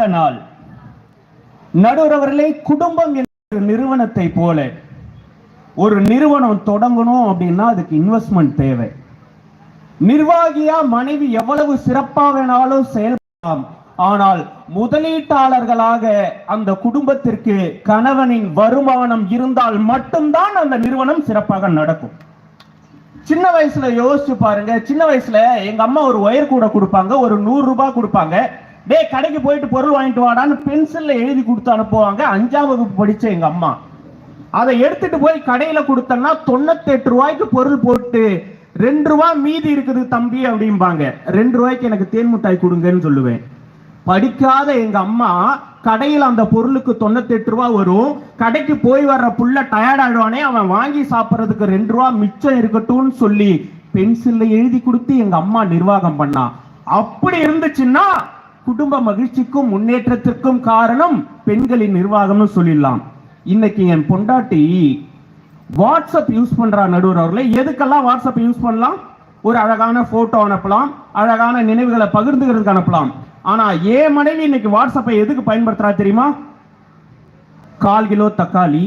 பிறந்த நாள். நடுவரவர்களே குடும்பம் என்ற நிறுவனத்தை போல ஒரு நிறுவனம் தொடங்கணும் அப்படின்னா அதுக்கு இன்வெஸ்ட்மெண்ட் தேவை. நிர்வாகியா மனைவி எவ்வளவு சிறப்பாக வேணாலும் செயல்படலாம். ஆனால் முதலீட்டாளர்களாக அந்த குடும்பத்திற்கு கணவனின் வருமானம் இருந்தால் மட்டும்தான் அந்த நிறுவனம் சிறப்பாக நடக்கும். சின்ன வயசுல யோசிச்சு பாருங்க. சின்ன வயசுல எங்க அம்மா ஒரு ஒயர் கூட கொடுப்பாங்க ஒரு நூறு ரூபாய் கொடுப்பாங்க. டேய் கடைக்கு போயிட்டு பொருள் வாங்கிட்டு வாடான்னு பென்சில்ல எழுதி கொடுத்து அனுப்புவாங்க. அஞ்சாம் வகுப்பு படிச்ச எங்க அம்மா. அதை எடுத்துட்டு போய் கடையில கொடுத்தன்னா தொண்ணூத்தெட்டு ரூபாய்க்கு பொருள் போட்டு ரெண்டு ரூபா மீதி இருக்குது தம்பி அப்படிம்பாங்க. ரெண்டு ரூபாய்க்கு எனக்கு தேன் மிட்டாய் கொடுங்கன்னு சொல்லுவேன். படிக்காத எங்க அம்மா கடையில் அந்த பொருளுக்கு தொண்ணூத்தெட்டு ரூபா வரும். கடைக்கு போய் வர்ற புள்ள டயர்ட் ஆயிடுவானே அவன் வாங்கி சாப்பிட்றதுக்கு ரெண்டு ரூபா மிச்சம் இருக்கட்டும்னு சொல்லி பென்சில்ல எழுதி கொடுத்து எங்க அம்மா நிர்வாகம் பண்ணா. அப்படி இருந்துச்சுன்னா குடும்ப மகிழ்ச்சிக்கும் முன்னேற்றத்திற்கும் காரணம் பெண்களின் நிர்வாகம்னு சொல்லிடலாம். இன்னைக்கு என் பொண்டாட்டி வாட்ஸ்அப் யூஸ் பண்றா நடுவர் அவர்களே. எதுக்கெல்லாம் வாட்ஸ்அப் யூஸ் பண்ணலாம்? ஒரு அழகான போட்டோ அனுப்பலாம். அழகான நினைவுகளை பகிர்ந்துக்கிறதுக்கு அனுப்பலாம். ஆனா ஏன் மனைவி இன்னைக்கு வாட்ஸ்அப்பை எதுக்கு பயன்படுத்துறா தெரியுமா? கால் கிலோ தக்காளி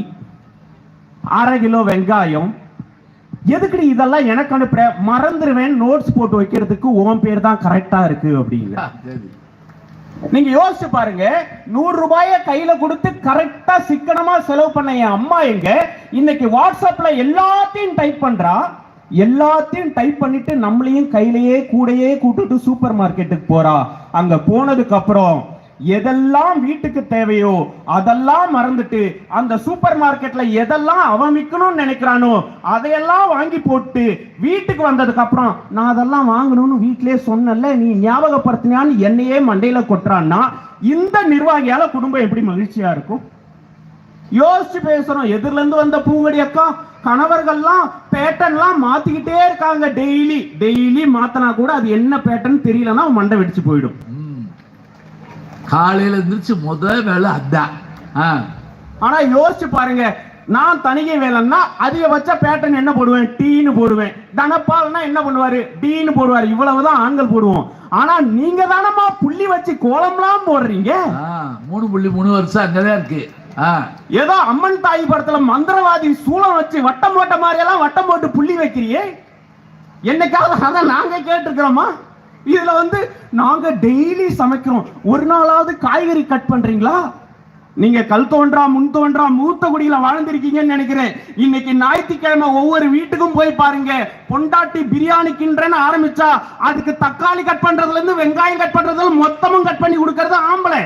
அரை கிலோ வெங்காயம். எதுக்குடி இதெல்லாம் எனக்கு அனுப்புற? மறந்துடுவேன் நோட்ஸ் போட்டு வைக்கிறதுக்கு உன் பேர் தான் கரெக்டா இருக்கு அப்படிங்களா நீங்க யோசிச்சு பாருங்க. நூறு ரூபாய கையில கொடுத்து கரெக்டா சிக்கனமா செலவு பண்ண என் அம்மா எங்க? இன்னைக்கு வாட்ஸ்அப்ல எல்லாத்தையும் டைப் பண்றா. எல்லாத்தையும் டைப் பண்ணிட்டு நம்மளையும் கையிலேயே கூடையே கூட்டிட்டு சூப்பர் மார்க்கெட்டுக்கு போறா. அங்க போனதுக்கு அப்புறம் எதெல்லாம் வீட்டுக்கு தேவையோ அதெல்லாம் மறந்துட்டு அந்த சூப்பர் மார்க்கெட்ல எதெல்லாம் அவன் விற்கணும்னு நினைக்கிறானோ அதையெல்லாம் வாங்கி போட்டு வீட்டுக்கு வந்ததுக்கு அப்புறம் நான் அதெல்லாம் வாங்கணும்னு வீட்டிலேயே சொன்னல நீ ஞாபகப்படுத்தினான்னு என்னையே மண்டையில கொட்டுறான்னா இந்த நிர்வாகியால குடும்பம் எப்படி மகிழ்ச்சியா இருக்கும்? யோசிச்சு பேசுறோம் எதிர்ல இருந்து வந்த பூங்கடி அக்கா கணவர்கள்லாம் பேட்டர்ன்லாம் மாத்திக்கிட்டே இருக்காங்க. டெய்லி டெய்லி மாத்தினா கூட அது என்ன பேட்டர்ன் தெரியலன்னா மண்டை வெடிச்சு போயிடும். காலையில எந்திரிச்சு முத வேலை அதான். ஆனா யோசிச்சு பாருங்க நான் தனிகை வேலைன்னா அதிகபட்ச பேட்டர்ன் என்ன போடுவேன்? டீன்னு போடுவேன். தனப்பால்னா என்ன பண்ணுவாரு? டீன்னு போடுவாரு. இவ்வளவுதான் ஆண்கள் போடுவோம். ஆனா நீங்க தானம்மா புள்ளி வச்சு கோலம்லாம் போடுறீங்க? மூணு புள்ளி மூணு வருஷம் அங்கதான் இருக்கு. ஏதோ அம்மன் தாய் படத்துல மந்திரவாதி சூளம் வச்சு வட்டம் போட்ட மாதிரி எல்லாம் வட்டம் போட்டு புள்ளி வைக்கிறியே? என்னைக்காவது அதை நாங்க கேட்டிருக்கிறோமா? இதுல வந்து நாங்க டெய்லி சமைக்கிறோம். ஒரு நாளாவது காய்கறி கட் பண்றீங்களா? நீங்க கல் தோன்றா முன் தோன்றா மூத்த குடியில வாழ்ந்திருக்கீங்கன்னு நினைக்கிறேன். இன்னைக்கு ஞாயிற்றுக்கிழமை ஒவ்வொரு வீட்டுக்கும் போய் பாருங்க. பொண்டாட்டி பிரியாணி கிண்டுறேன்னு ஆரம்பிச்சா அதுக்கு தக்காளி கட் பண்றதுல இருந்து வெங்காயம் கட் பண்றதுல மொத்தமும் கட் பண்ணி கொடுக்கறது ஆம்பளை.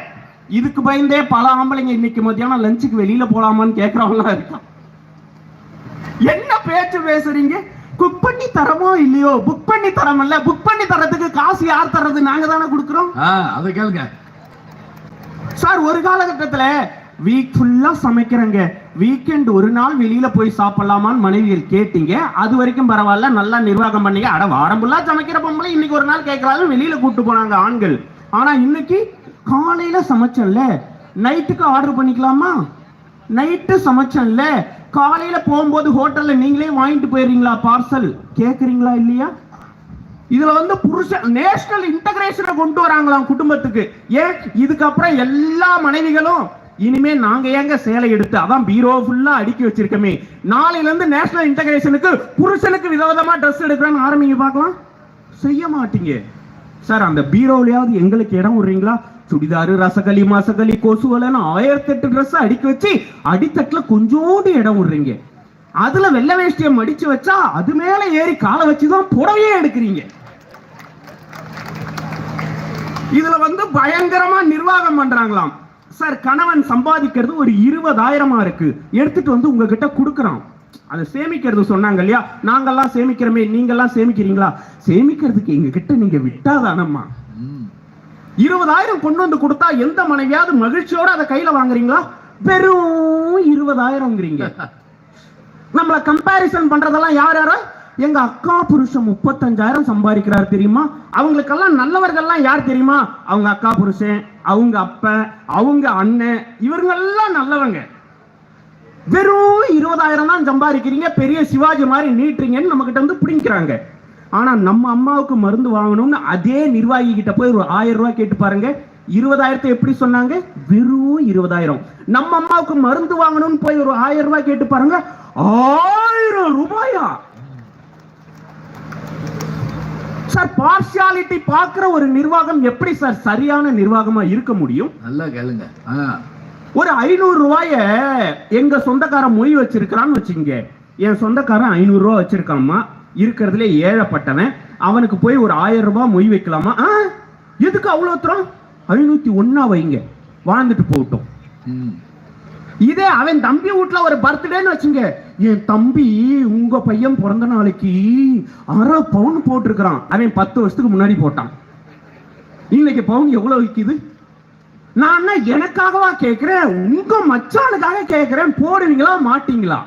இதுக்கு பயந்தே பல ஆம்பளைங்க இன்னைக்கு மத்தியானம் லஞ்சுக்கு வெளியில போலாமான்னு கேட்கறவங்களா இருக்கான். என்ன பேச்சு பேசுறீங்க? குக் பண்ணி தரமோ இல்லையோ? புக் பண்ணி தரமில்ல. புக் பண்ணி தரதுக்கு காசு யார் தர்றது? நாங்க தானே கொடுக்குறோம். அதை கேளுங்க. சார் ஒரு காலகட்டத்துல வீக் ஃபுல்லா சமைக்கிறேங்க. வீக்கெண்ட் ஒரு நாள் வெளியில போய் சாப்பிடலாமான்னு மனைவிகள் கேட்டீங்க. அது வரைக்கும் பரவாயில்ல. நல்லா நிர்வாகம் பண்ணீங்க. அட வாரம் ஃபுல்லா சமைக்கிற பொம்பளை இன்னைக்கு ஒரு நாள் கேட்கறாங்க வெளியில கூட்டு போனாங்க ஆண்கள். ஆனா இன்னைக்கு காலையில சமைச்சேன்ல. நைட்டுக்கு ஆர்டர் பண்ணிக்கலாமா? நைட்டு சமைச்சேன்ல. காலையில போகும்போது ஹோட்டல்ல நீங்களே வாங்கிட்டு போயிடுறீங்களா பார்சல் கேக்குறீங்களா இல்லையா? இதுல வந்து புருஷன் நேஷனல் இன்டகிரேஷனை கொண்டு வராங்களாம் குடும்பத்துக்கு. ஏன்? இதுக்கப்புறம் எல்லா மனைவிகளும் இனிமே நாங்க ஏங்க சேலை எடுத்து அதான் பீரோ ஃபுல்லா அடுக்கி வச்சிருக்கமே. நாளையில இருந்து நேஷனல் இன்டகிரேஷனுக்கு புருஷனுக்கு விதவிதமா ட்ரெஸ் எடுக்கிறேன்னு ஆரம்பிங்க பார்க்கலாம். செய்ய மாட்டீங்க. சார் அந்த பீரோலையாவது எங்களுக்கு இடம் விடுறீங்களா? சுடிதாரு ரசகளி மசகளி ஆயிரத்தி ஆயிரத்தெட்டு ட்ரெஸ் அடிக்க வச்சு அடித்தட்டுல கொஞ்சோண்டு இடம் விடுறீங்க. அதுல வெள்ளை வேஷ்டியை மடிச்சு வச்சா அது மேல ஏறி காலை வச்சுதான் புடவையே எடுக்கிறீங்க. இதுல வந்து பயங்கரமா நிர்வாகம் பண்றாங்களாம். சார் கணவன் சம்பாதிக்கிறது ஒரு இருபதாயிரமா இருக்கு. எடுத்துட்டு வந்து உங்ககிட்ட கொடுக்குறான். அதை சேமிக்கிறது சொன்னாங்க இல்லையா? நாங்கெல்லாம் சேமிக்கிறோமே நீங்கெல்லாம் சேமிக்கிறீங்களா? சேமிக்கிறதுக்கு எங்க கிட்ட நீங்க விட்டாதானம்மா. இருபதாயிரம் கொண்டு வந்து கொடுத்தா எந்த மனைவியாவது மகிழ்ச்சியோட அதை கையில வாங்குறீங்களா? வெறும் இருபதாயிரம்ங்கிறீங்க. நம்மள கம்பாரிசன் பண்றதெல்லாம் யார் யாரா? எங்க அக்கா புருஷன் முப்பத்தஞ்சாயிரம் சம்பாதிக்கிறார் தெரியுமா? அவங்களுக்கெல்லாம் நல்லவர்கள்லாம் யார் தெரியுமா? அவங்க அக்கா புருஷன் அவங்க அப்பன் அவங்க அண்ணன் இவங்கெல்லாம் நல்லவங்க. வெறும் இருபதாயிரம் தான் சம்பாதிக்கிறீங்க பெரிய சிவாஜி மாதிரி நீட்டுறீங்கன்னு நம்ம கிட்ட வந்து பிடிக்கிறாங்க ஆனா நம்ம அம்மாவுக்கு மருந்து வாங்கணும்னு அதே நிர்வாகி கிட்ட போய் ஒரு ஆயிரம் ரூபாய் கேட்டு பாருங்க. இருபதாயிரத்தை எப்படி சொன்னாங்க? வெறும் இருபதாயிரம். நம்ம அம்மாவுக்கு மருந்து வாங்கணும்னு போய் ஒரு ஆயிரம் ரூபாய் கேட்டு பாருங்க. ஆயிரம் ரூபாயா? சார் பார்ஷியாலிட்டி பாக்குற ஒரு நிர்வாகம் எப்படி சார் சரியான நிர்வாகமா இருக்க முடியும்? நல்லா கேளுங்க. ஒரு ஐநூறு ரூபாய எங்க சொந்தக்காரன் மொய் வச்சிருக்கிறான்னு வச்சுங்க என் சொந்தக்காரன் ஐநூறு ரூபாய் வச்சிருக்காமா இருக்கிறதுல ஏழப்பட்டவன். அவனுக்கு போய் ஒரு ஆயிரம் ரூபாய் மொய் வைக்கலாமா? ஆ, எதுக்கு அவ்வளவு தூரம் ஐநூத்தி ஒன்னா வைங்க. வாழ்ந்துட்டு போகட்டும். இதே அவன் தம்பி வீட்ல ஒரு பர்த்டேன்னு வச்சுங்க என் தம்பி உங்க பையன் பிறந்த நாளைக்கு அரை பவுன் போட்டிருக்கிறான். அவன் பத்து வருஷத்துக்கு முன்னாடி போட்டான். இன்னைக்கு பவுன் எவ்வளவு விக்குது? நான் எனக்காகவா கேட்கிறேன்? உங்க மச்சானுக்காக கேட்கிறேன். போடுவீங்களா மாட்டீங்களா?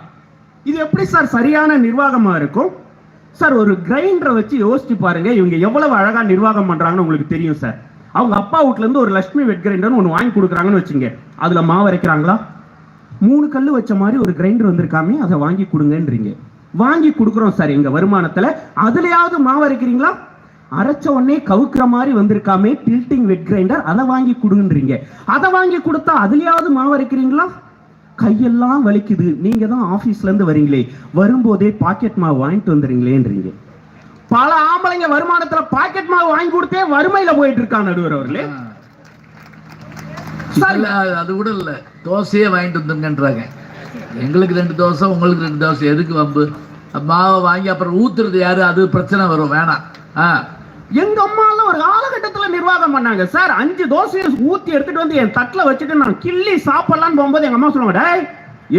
இது எப்படி சார் சரியான நிர்வாகமா இருக்கும்? சார் ஒரு கிரைண்டரை வச்சு யோசிச்சு பாருங்க. இவங்க எவ்வளவு அழகா நிர்வாகம் பண்றாங்கன்னு உங்களுக்கு தெரியும் சார். அவங்க அப்பா வீட்ல இருந்து ஒரு லட்சுமி வெட் கிரைண்டர்னு ஒன்று வாங்கி கொடுக்குறாங்கன்னு வச்சுங்க அதுல மாவு அரைக்கிறாங்களா? மூணு கல் வச்ச மாதிரி ஒரு கிரைண்டர் வந்திருக்காமே அதை வாங்கி கொடுங்கன்றீங்க. வாங்கி கொடுக்குறோம் சார் எங்க வருமானத்துல. அதுலயாவது மாவு அரைக்கிறீங்களா? அரைச்ச உடனே கவுக்குற மாதிரி வந்திருக்காமே டில்ட்டிங் வெட் கிரைண்டர் அதை வாங்கி கொடுங்கன்றீங்க அதை வாங்கி கொடுத்தா அதுலயாவது மாவு அரைக்கிறீங்களா? கையெல்லாம் வலிக்குது. நீங்க தான் ஆபீஸ்ல இருந்து வரீங்களே. வரும்போதே பாக்கெட் மாவு வாங்கிட்டு வந்துறீங்களேன்றீங்க பல ஆம்பளைங்க வருமானத்துல பாக்கெட் மாவு வாங்கி கொடுத்தே வறுமையில போயிட்டு இருக்கான் நடுவர் அவர்களே. அது கூட இல்ல. தோசையே வாங்கிட்டு வந்துங்கன்றாங்க எங்களுக்கு ரெண்டு தோசை உங்களுக்கு ரெண்டு தோசை. எதுக்கு வம்பு? மாவை வாங்கி அப்புறம் ஊத்துறது யாரு? அது பிரச்சனை வரும். வேணாம். ஆ. எங்க அம்மா எல்லாம் ஒரு காலகட்டத்துல நிர்வாகம் பண்ணாங்க. சார் அஞ்சு தோசையை ஊத்தி எடுத்துட்டு வந்து என் தட்டுல வச்சுட்டு நான் கிள்ளி சாப்பிடலாம்னு போகும்போது எங்க அம்மா சொல்லுவாங்க டேய்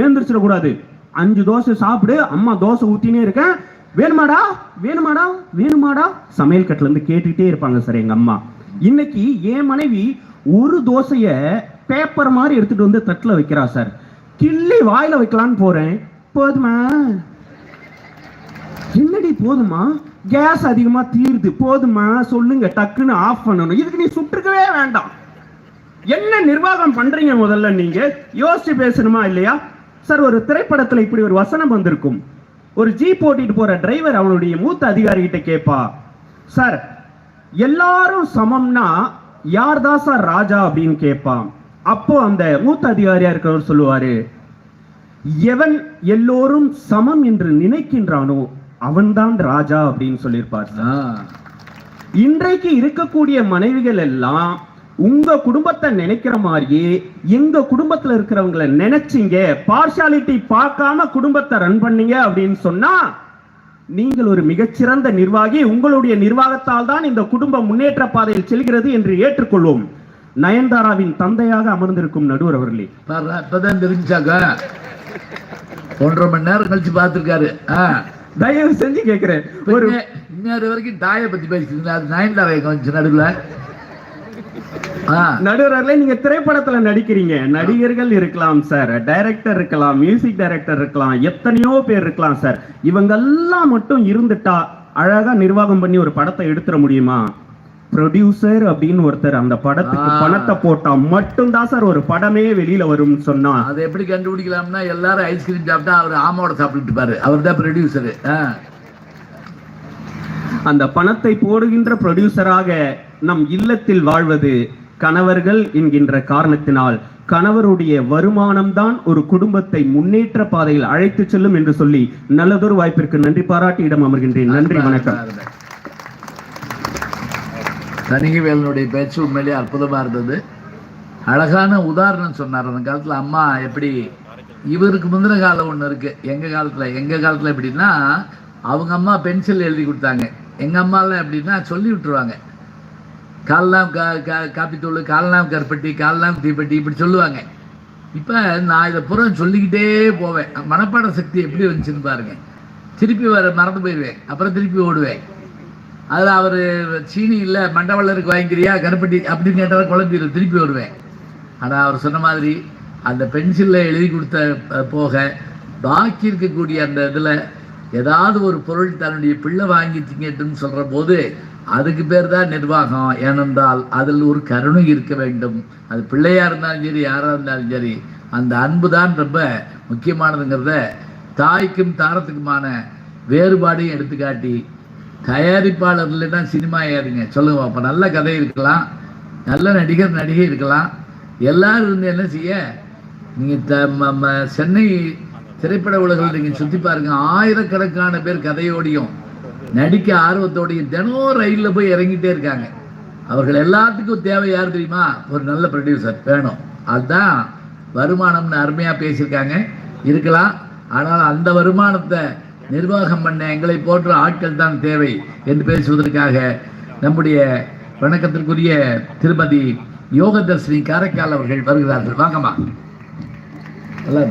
எழுந்திரிச்சிட கூடாது. அஞ்சு தோசை சாப்பிடு அம்மா தோசை ஊத்தினே இருக்கேன். வேணுமாடா? வேணுமாடா? வேணுமாடா? சமையல் கட்டுல இருந்து கேட்டுக்கிட்டே இருப்பாங்க சார் எங்க அம்மா. இன்னைக்கு என் மனைவி ஒரு தோசைய பேப்பர் மாதிரி எடுத்துட்டு வந்து தட்டுல வைக்கிறா சார். கிள்ளி வாயில வைக்கலான்னு போறேன். போதுமா? என்னடி போதுமா? கேஸ் அதிகமா தீருது. போதுமா? சொல்லுங்க. டக்குன்னு ஆஃப் பண்ணணும். இதுக்கு நீ சுற்றுக்கவே வேண்டாம். என்ன நிர்வாகம் பண்றீங்க முதல்ல நீங்க? யோசிச்சு பேசணுமா இல்லையா? சார் ஒரு திரைப்படத்துல இப்படி ஒரு வசனம் வந்திருக்கும். ஒரு ஜீப் ஓட்டிட்டு போற டிரைவர் அவனுடைய மூத்த அதிகாரி கிட்ட கேட்பா சார் எல்லாரும் சமம்னா யார் தான் சார் ராஜா? அப்படின்னு கேட்பான் அப்போ அந்த மூத்த அதிகாரியா இருக்கிறவர் சொல்லுவாரு எவன் எல்லோரும் சமம் என்று நினைக்கின்றானோ அவன்தான் ராஜா அப்படின்னு சொல்லியிருப்பார். இன்றைக்கு இருக்கக்கூடிய மனைவிகள் எல்லாம் உங்க குடும்பத்தை நினைக்கிற மாதிரியே எங்க குடும்பத்துல இருக்கிறவங்களை நினைச்சீங்க பார்ஷாலிட்டி பார்க்காம குடும்பத்தை ரன் பண்ணீங்க அப்படின்னு சொன்னா நீங்கள் ஒரு மிகச்சிறந்த நிர்வாகி உங்களுடைய நிர்வாகத்தால் தான் இந்த குடும்பம் முன்னேற்ற பாதையில் செல்கிறது என்று ஏற்றுக்கொள்வோம். நயன்தாராவின் தந்தையாக அமர்ந்திருக்கும் நடுவர் அவர்களே. இப்பதான் தெரிஞ்சாக்க. ஒன்றரை மணி நேரம் கழிச்சு பார்த்துருக்காரு. தயவு செஞ்சு கேட்கிறேன் ஒரு இன்னொரு வரைக்கும் தாயை பத்தி பேசிக்கிறீங்களா அது நயன்தாரா கொஞ்சம் நடுவில்? ஆ. நடுவர்களே நீங்க திரைப்படத்துல நடிக்கிறீங்க. நடிகர்கள் இருக்கலாம் சார் டைரக்டர் இருக்கலாம் மியூசிக் டைரக்டர் இருக்கலாம் எத்தனையோ பேர் இருக்கலாம் சார் இவங்கெல்லாம் மட்டும் இருந்துட்டா அழகா நிர்வாகம் பண்ணி ஒரு படத்தை எடுத்துட முடியுமா? ப்ரொடியூசர் அப்படின்னு ஒருத்தர் அந்த படத்துக்கு. பணத்தை போட்டா மட்டும்தான் சார் ஒரு படமே வெளியில வரும்னு சொன்னா. அதை எப்படி கண்டுபிடிக்கலாம்னா எல்லாரும் ஐஸ்கிரீம் சாப்பிட்டா அவர் ஆமோட சாப்பிட்டு பாரு அவர் தான் ப்ரொடியூசரு அந்த பணத்தை போடுகின்ற ப்ரொடியூசராக நம் இல்லத்தில் வாழ்வது கணவர்கள் என்கின்ற காரணத்தினால் கணவருடைய வருமானம் தான் ஒரு குடும்பத்தை முன்னேற்ற பாதையில் அழைத்து செல்லும் என்று சொல்லி நல்லதொரு வாய்ப்பிற்கு நன்றி பாராட்டி இடம் அமர்கின்றேன். நன்றி வணக்கம். தணிகவேலனுடைய பேச்சு உண்மையிலேயே அற்புதமாக இருந்தது. அழகான உதாரணம் சொன்னார் அந்த காலத்தில் அம்மா எப்படி இவருக்கு முந்தின காலம் ஒன்று இருக்குது எங்கள் காலத்தில் எங்கள் காலத்தில் எப்படின்னா அவங்க அம்மா பென்சில் எழுதி கொடுத்தாங்க. எங்கள் அம்மாலாம் எப்படின்னா சொல்லி விட்டுருவாங்க. கால்லாம் கா கா காப்பித்தூள் கால்லாம் கருப்பட்டி கால்லாம் தீப்பெட்டி இப்படி சொல்லுவாங்க. இப்போ நான் இதை புறம் சொல்லிக்கிட்டே போவேன். மனப்பாட சக்தி எப்படி வந்துச்சுன்னு பாருங்க. திருப்பி வர மறந்து போயிடுவேன். அப்புறம் திருப்பி ஓடுவேன். அதில் அவர் சீனி இல்லை மண்டவள்ளருக்கு வாங்கிக்கிறியா கருப்பட்டி அப்படின்னு கேட்டால் குழம்பிடும் திருப்பி வருவேன். ஆனால் அவர் சொன்ன மாதிரி அந்த பென்சிலில் எழுதி கொடுத்த போக பாக்கி இருக்கக்கூடிய அந்த இதில் ஏதாவது ஒரு பொருள் தன்னுடைய பிள்ளை வாங்கி திங்கட்டுன்னு சொல்கிற போது அதுக்கு பேர் தான் நிர்வாகம். ஏனென்றால் அதில் ஒரு கருணை இருக்க வேண்டும். அது பிள்ளையாக இருந்தாலும் சரி யாராக இருந்தாலும் சரி அந்த அன்பு தான் ரொம்ப முக்கியமானதுங்கிறத தாய்க்கும் தாரத்துக்குமான வேறுபாடையும் எடுத்துக்காட்டி தயாரிப்பாளர் இல்லைன்னா சினிமா ஏறுங்க. சொல்லுங்க அப்போ நல்ல கதை இருக்கலாம். நல்ல நடிகர் நடிகை இருக்கலாம். எல்லாரும் இருந்து என்ன செய்ய? நீங்கள் த ம- ம- சென்னை திரைப்பட உலகில் நீங்கள் சுற்றி பாருங்க. ஆயிரக்கணக்கான பேர் கதையோடையும் நடிக்க ஆர்வத்தோடையும் தினம் ரயிலில் போய் இறங்கிட்டே இருக்காங்க. அவர்கள் எல்லாத்துக்கும் தேவை யார் தெரியுமா? ஒரு நல்ல ப்ரொடியூசர் வேணும். அதுதான் வருமானம்னு அருமையாக பேசியிருக்காங்க. இருக்கலாம். ஆனால் அந்த வருமானத்தை நிர்வாகம் பண்ண எங்களை போன்ற ஆட்கள் தான் தேவை என்று பேசுவதற்காக நம்முடைய வணக்கத்திற்குரிய திருமதி யோகதர்ஷினி காரைக்கால் அவர்கள் வருகிறார்கள். வாங்கம்மா. நல்லா